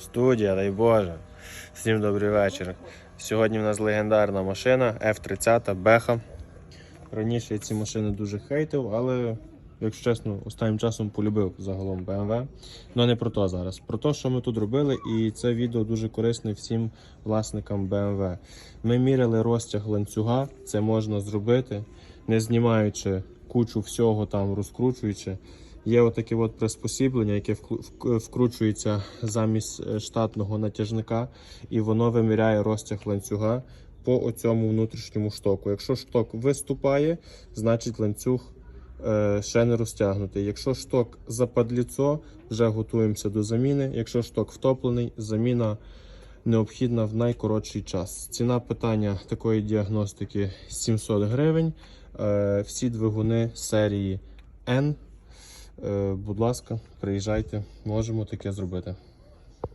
Студія, дай Боже. Всім добрий вечір. Сьогодні в нас легендарна машина F30 Беха. Раніше я ці машини дуже хейтив, але, якщо чесно, останнім часом полюбив загалом BMW. Ну не про то зараз. Про те, що ми тут робили, і це відео дуже корисне всім власникам BMW. Ми міряли розтяг ланцюга, це можна зробити, не знімаючи кучу всього там, розкручуючи. Є отаке от приспосіблення, яке вкручується замість е, штатного натяжника, і воно виміряє розтяг ланцюга по оцьому внутрішньому штоку. Якщо шток виступає, значить ланцюг е, ще не розтягнутий. Якщо шток западліцо, вже готуємося до заміни. Якщо шток втоплений, заміна необхідна в найкоротший час. Ціна питання такої діагностики 700 гривень. Е, всі двигуни серії N. Е, будь ласка, приїжджайте, можемо таке зробити.